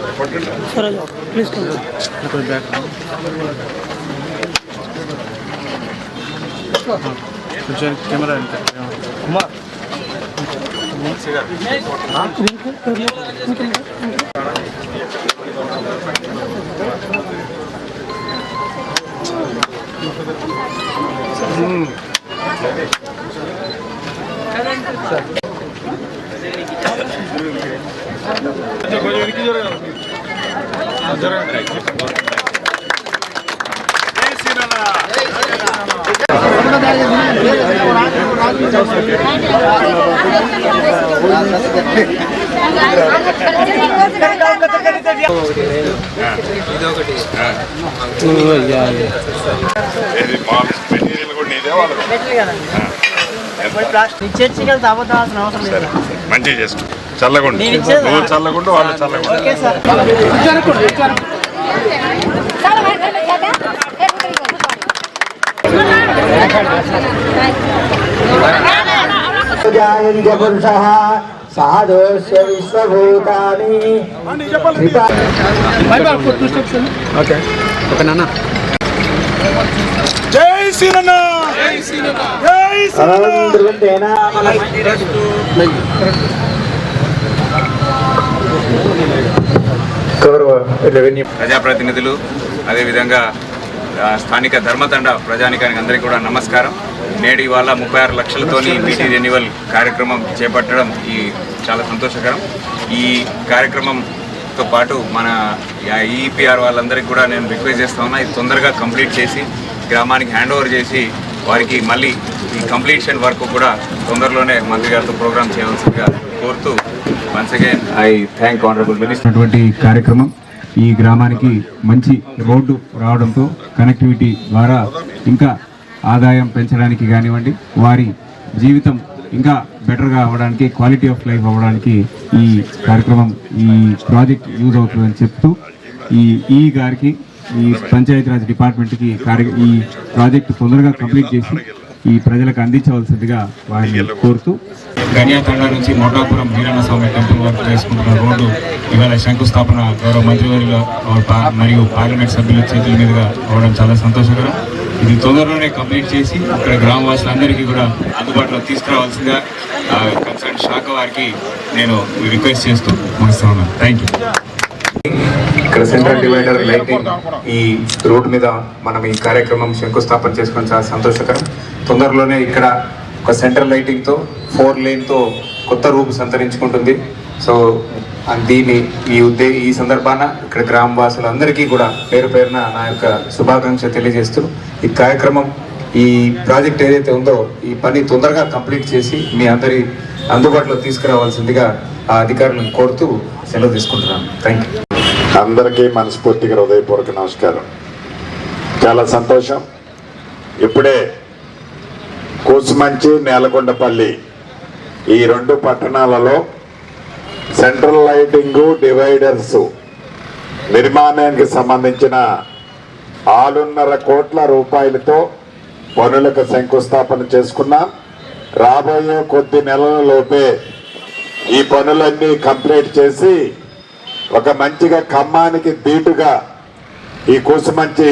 गए నన్ను ఎంపీగా कोई बैग కొంచెం కెమెరా కుమార్ కొంచెం వెనక్కి జరగాలి జరగండి చర్చికి వెళ్తే అబద్ధాల్సిన అవసరం లేదు. మంచిగా చేసుకో చల్లగుండు. నువ్వు చల్లగుండు వాళ్ళు చల్లగుండు. సాధోస్య విశ్వభూతాని. ఓకే. ఓకే నాన్న. జై శ్రీరన్నా జై శ్రీరన్నా గౌరవ రెవెన్యూ ప్రజాప్రతినిధులు అదేవిధంగా స్థానిక ధర్మతండ ప్రజానికానికి అందరికీ కూడా నమస్కారం. నేడు ఇవాళ ముప్పై ఆరు లక్షలతోని బీటీ రెన్యువల్ కార్యక్రమం చేపట్టడం ఈ చాలా సంతోషకరం. ఈ కార్యక్రమంతో పాటు మన ఈపీఆర్ వాళ్ళందరికీ కూడా నేను రిక్వెస్ట్ చేస్తా ఉన్నా ఇది తొందరగా కంప్లీట్ చేసి గ్రామానికి హ్యాండ్ ఓవర్ చేసి వారికి మళ్ళీ ఈ కంప్లీషన్ వర్క్ కూడా తొందరలోనే మంత్రి గారితో ప్రోగ్రామ్ చేయవలసిందిగా కోరుతూ once again I thank honourable minister కార్యక్రమం ఈ గ్రామానికి మంచి రోడ్డు రావడంతో కనెక్టివిటీ ద్వారా ఇంకా ఆదాయం పెంచడానికి కానివ్వండి వారి జీవితం ఇంకా బెటర్గా అవ్వడానికి క్వాలిటీ ఆఫ్ లైఫ్ అవ్వడానికి ఈ కార్యక్రమం ఈ ప్రాజెక్ట్ యూజ్ అవుతుందని చెప్తూ ఈ ఈ గారికి ఈ పంచాయతీరాజ్ డిపార్ట్మెంట్కి కార్య ఈ ప్రాజెక్ట్ తొందరగా కంప్లీట్ చేసి ఈ ప్రజలకు అందించవలసిందిగా వారిని కోరుతూ గనియాతండ నుంచి మోటాపురం వీరన్న స్వామి టెంపుల్ వరకు చేసుకుంటున్న రోడ్డు ఇవాళ శంకుస్థాపన గౌరవ మంత్రివర్యుల మరియు పార్లమెంట్ సభ్యుల చేతుల మీదుగా అవడం చాలా సంతోషకరం. ఇది తొందరలోనే కంప్లీట్ చేసి ఇక్కడ గ్రామవాసులందరికీ కూడా అందుబాటులో తీసుకురావాల్సిందిగా కన్సర్న్ శాఖ వారికి నేను రిక్వెస్ట్ చేస్తూ ముగిస్తా ఉన్నాను థ్యాంక్ యూ ఇక్కడ సెంట్రల్ డివైడర్ లైటింగ్ ఈ రోడ్ మీద మనం ఈ కార్యక్రమం శంకుస్థాపన చేసుకొని చాలా సంతోషకరం. తొందరలోనే ఇక్కడ ఒక సెంట్రల్ లైటింగ్తో ఫోర్ లేన్తో కొత్త రూపు సంతరించుకుంటుంది. సో దీని ఈ ఉద్దే ఈ సందర్భాన ఇక్కడ గ్రామవాసులందరికీ కూడా పేరు పేరున నా యొక్క శుభాకాంక్ష తెలియజేస్తూ ఈ కార్యక్రమం ఈ ప్రాజెక్ట్ ఏదైతే ఉందో ఈ పని తొందరగా కంప్లీట్ చేసి మీ అందరి అందుబాటులో తీసుకురావాల్సిందిగా ఆ అధికారులను కోరుతూ సెలవు తీసుకుంటున్నాను. థ్యాంక్ యూ అందరికీ మనస్ఫూర్తిగా హృదయపూర్వక నమస్కారం. చాలా సంతోషం. ఇప్పుడే కూసుమంచి నేలకొండపల్లి ఈ రెండు పట్టణాలలో సెంట్రల్ లైటింగు డివైడర్స్ నిర్మాణానికి సంబంధించిన ఆరున్నర కోట్ల రూపాయలతో పనులకు శంకుస్థాపన చేసుకున్నాం. రాబోయే కొద్ది నెలల లోపే ఈ పనులన్నీ కంప్లీట్ చేసి ఒక మంచిగా ఖమ్మానికి దీటుగా ఈ కూసుమంచి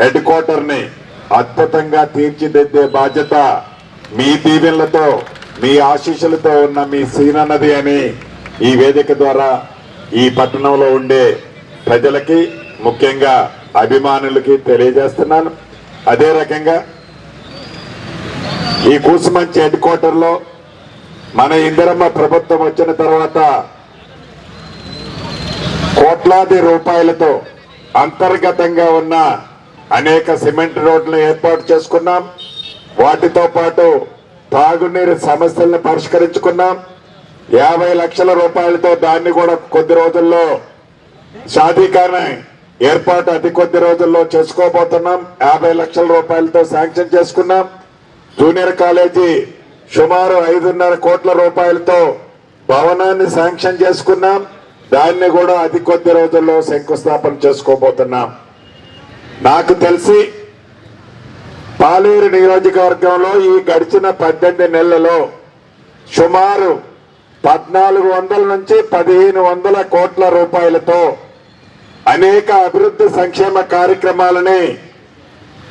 హెడ్ క్వార్టర్ని అద్భుతంగా తీర్చిదిద్దే బాధ్యత మీ దీవెనలతో మీ ఆశీస్సులతో ఉన్న మీ సీనన్నది అని ఈ వేదిక ద్వారా ఈ పట్టణంలో ఉండే ప్రజలకి ముఖ్యంగా అభిమానులకి తెలియజేస్తున్నాను. అదే రకంగా ఈ కూసుమంచి హెడ్ క్వార్టర్లో మన ఇందిరమ్మ ప్రభుత్వం వచ్చిన తర్వాత కోట్లాది రూపాయలతో అంతర్గతంగా ఉన్న అనేక సిమెంట్ రోడ్లను ఏర్పాటు చేసుకున్నాం. వాటితో పాటు తాగునీరు సమస్యలను పరిష్కరించుకున్నాం. యాభై లక్షల రూపాయలతో దాన్ని కూడా కొద్ది రోజుల్లో సాధీకరణ ఏర్పాటు అతి కొద్ది రోజుల్లో చేసుకోబోతున్నాం. యాభై లక్షల రూపాయలతో శాంక్షన్ చేసుకున్నాం. జూనియర్ కాలేజీ సుమారు ఐదున్నర కోట్ల రూపాయలతో భవనాన్ని శాంక్షన్ చేసుకున్నాం. దాన్ని కూడా అతి కొద్ది రోజుల్లో శంకుస్థాపన చేసుకోబోతున్నాం. నాకు తెలిసి పాలేరు నియోజకవర్గంలో ఈ గడిచిన పద్దెనిమిది నెలలలో సుమారు పద్నాలుగు వందల నుంచి పదిహేను వందల కోట్ల రూపాయలతో అనేక అభివృద్ధి సంక్షేమ కార్యక్రమాలని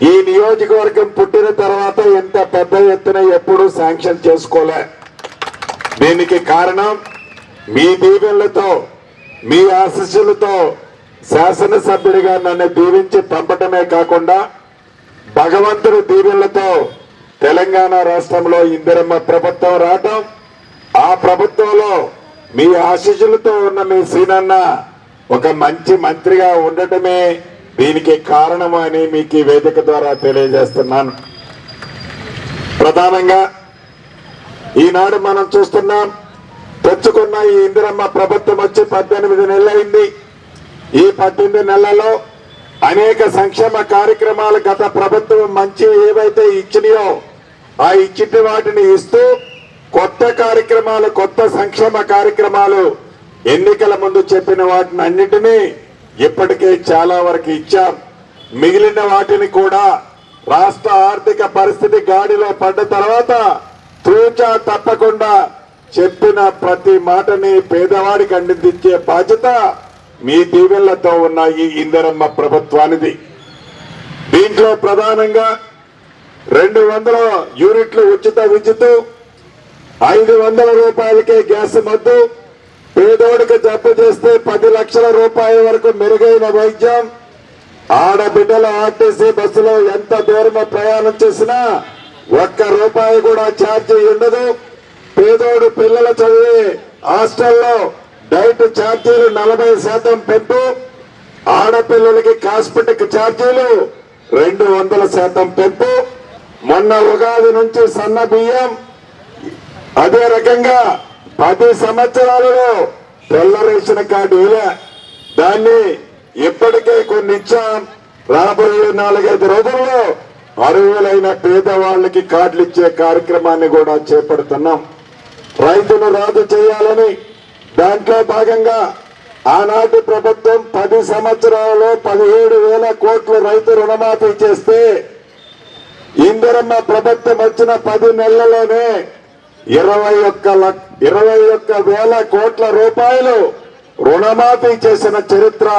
ఈ నియోజకవర్గం పుట్టిన తర్వాత ఎంత పెద్ద ఎత్తున ఎప్పుడూ శాంక్షన్ చేసుకోలే. దీనికి కారణం మీ దీవెనలతో మీ ఆశీస్సులతో శాసనసభ్యుడిగా నన్ను దీవించి పంపటమే కాకుండా భగవంతుడి దీవెనలతో తెలంగాణ రాష్ట్రంలో ఇందిరమ్మ ప్రభుత్వం రావటం ఆ ప్రభుత్వంలో మీ ఆశీస్సులతో ఉన్న మీ సీనన్న ఒక మంచి మంత్రిగా ఉండటమే దీనికి కారణం అని మీకు ఈ వేదిక ద్వారా తెలియజేస్తున్నాను. ప్రధానంగా ఈనాడు మనం చూస్తున్నాం తెచ్చుకున్న ఈ ఇందిరమ్మ ప్రభుత్వం వచ్చి పద్దెనిమిది నెలలైంది. ఈ పద్దెనిమిది నెలల్లో అనేక సంక్షేమ కార్యక్రమాలు గత ప్రభుత్వం మంచి ఏవైతే ఇచ్చినాయో ఆ ఇచ్చిన వాటిని ఇస్తూ కొత్త కార్యక్రమాలు కొత్త సంక్షేమ కార్యక్రమాలు ఎన్నికల ముందు చెప్పిన వాటిని అన్నిటినీ ఇప్పటికే చాలా వరకు ఇచ్చాం. మిగిలిన వాటిని కూడా రాష్ట్ర ఆర్థిక పరిస్థితి గాడిలో పడ్డ తర్వాత తూచా తప్పకుండా చెప్పిన ప్రతి మాటని పేదవాడికి అందించే బాధ్యత మీ దీవెళ్ళతో ఉన్న ఈ ఇందిరమ్మ ప్రభుత్వానిది. దీంట్లో ప్రధానంగా రెండు వందల యూనిట్లు ఉచిత విద్యుత్ ఐదు వందల రూపాయలకే గ్యాస్ మద్దు పేదోడికి జబ్బు చేస్తే పది లక్షల రూపాయల వరకు మెరుగైన వైద్యం. ఆడబిడ్డల ఆర్టీసీ బస్సులో ఎంత దూరమో ప్రయాణం చేసినా ఒక్క రూపాయి కూడా ఛార్జీ ఉండదు. పేదోడు పిల్లల చదివే హాస్టల్లో డైట్ ఛార్జీలు నలభై శాతం పెంపు ఆడపిల్లలకి కాస్మెటిక్ ఛార్జీలు రెండు వందల శాతం పెంపు మొన్న ఉగాది నుంచి సన్న బియ్యం. అదే రకంగా పది సంవత్సరాలలో తెల్ల రేషన్ కార్డు ఇలా దాన్ని ఇప్పటికే కొన్ని ఇచ్చాం రాబోయే నాలుగైదు రోజుల్లో అరువులైన పేదవాళ్ళకి కార్డులు ఇచ్చే కార్యక్రమాన్ని కూడా చేపడుతున్నాం. రైతులు రాజు చేయాలని దాంట్లో భాగంగా ఆనాటి ప్రభుత్వం పది సంవత్సరాలలో పదిహేడు వేల కోట్ల రైతు రుణమాఫీ చేస్తే ఇందిరమ్మ ప్రభుత్వం వచ్చిన పది నెలల్లోనే ఇరవై ఒక్క ఇరవై ఒక్క వేల కోట్ల రూపాయలు రుణమాఫీ చేసిన చరిత్ర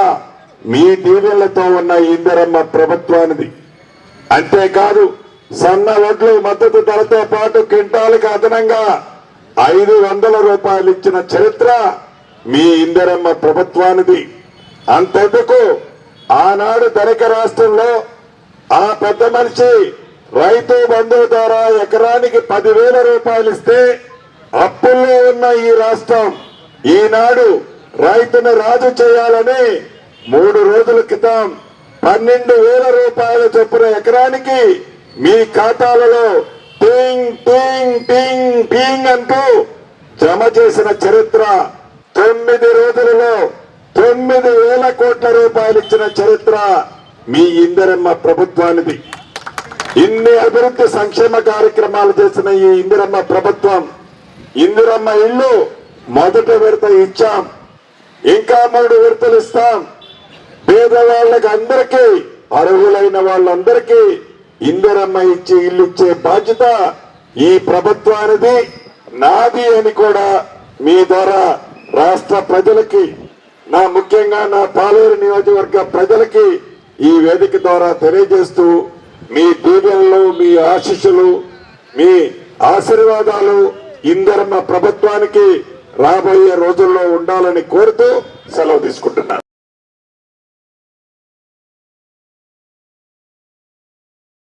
మీ టీవీలతో ఉన్న ఇందిరమ్మ ప్రభుత్వానిది. అంతేకాదు సన్న వడ్లు మద్దతు ధరతో పాటు క్వింటాలకు అదనంగా ఐదు వందల రూపాయలు ఇచ్చిన చరిత్ర మీ ఇందరమ్మ ప్రభుత్వానిది. అంతెందుకు? ఆనాడు ధనిక రాష్ట్రంలో ఆ పెద్ద మనిషి రైతు బంధువు ద్వారా ఎకరానికి పదివేల రూపాయలు ఇస్తే అప్పుల్లో ఉన్న ఈ రాష్ట్రం ఈనాడు రైతును రాజు చేయాలని మూడు రోజుల క్రితం పన్నెండు వేల రూపాయల చొప్పున ఎకరానికి మీ ఖాతాలలో టింగ్ టింగ్ టింగ్ టింగ్ అంటూ జమ చేసిన చరిత్ర తొమ్మిది రోజులలో తొమ్మిది వేల కోట్ల రూపాయలు ఇచ్చిన చరిత్ర మీ ఇందిరమ్మ ప్రభుత్వానిది. ఇన్ని అభివృద్ధి సంక్షేమ కార్యక్రమాలు చేసిన ఈ ఇందిరమ్మ ప్రభుత్వం ఇందిరమ్మ ఇల్లు మొదటి విడత ఇచ్చాం. ఇంకా మూడు విడతలు ఇస్తాం. పేదవాళ్ళకి అందరికీ అర్హులైన వాళ్ళందరికీ ఇందరమ్మ ఇచ్చి ఇల్లు ఇచ్చే బాధ్యత ఈ ప్రభుత్వానిది నాది అని కూడా మీ ద్వారా రాష్ట్ర ప్రజలకి నా ముఖ్యంగా నా పాలేరు నియోజకవర్గ ప్రజలకి ఈ వేదిక ద్వారా తెలియజేస్తూ మీ దీవెనలు మీ ఆశీస్సులు మీ ఆశీర్వాదాలు ఇందరమ్మ ప్రభుత్వానికి రాబోయే రోజుల్లో ఉండాలని కోరుతూ సెలవు తీసుకుంటున్నాను.